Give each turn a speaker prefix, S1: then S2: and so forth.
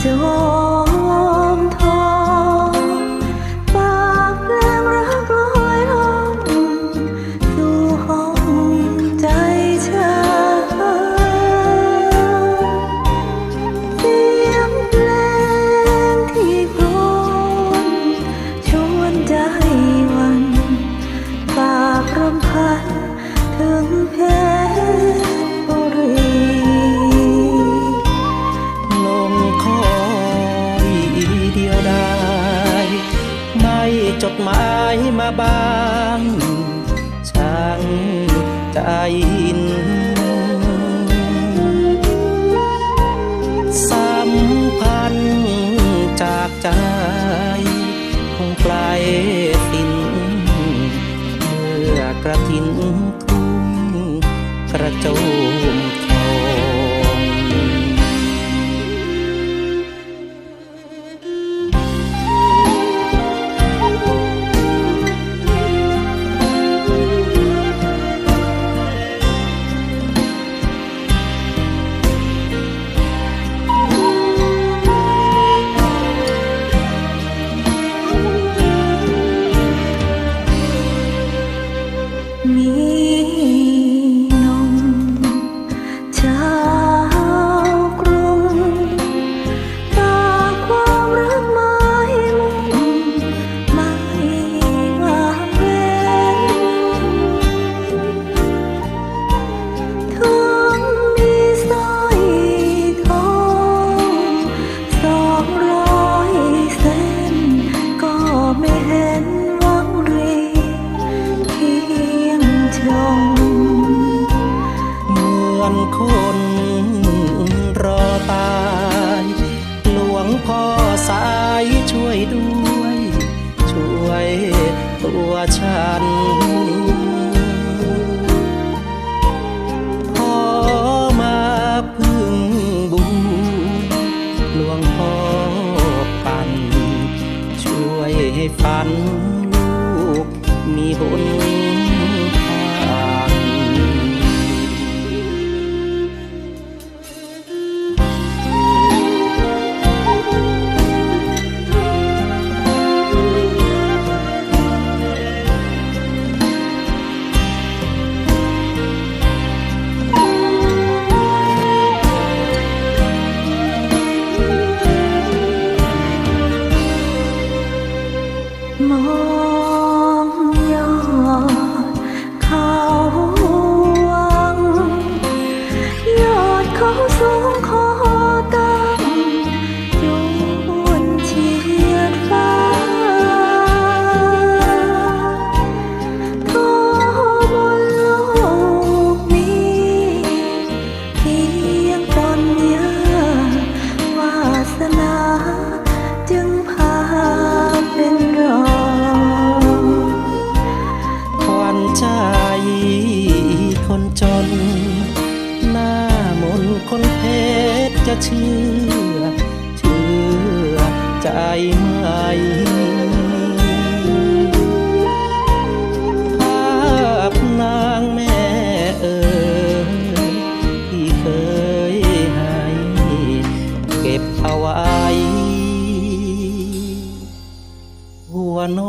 S1: door มาบ้างช่างใจอินสัมพันธ์จากใจคงไกลสิ้นเมื่อกระทินทุ่งกระโจม ด้วย ช่วยตัวฉัน ขอมาพึ่งบุญหลวงพ่อปั่น ช่วยให้ฝันลูกมี
S2: บุ
S1: ญะเชื่อ เชื่อใจไหมภาพนางแม่เออที่เคยให้เก็บเอาไว้หัวโน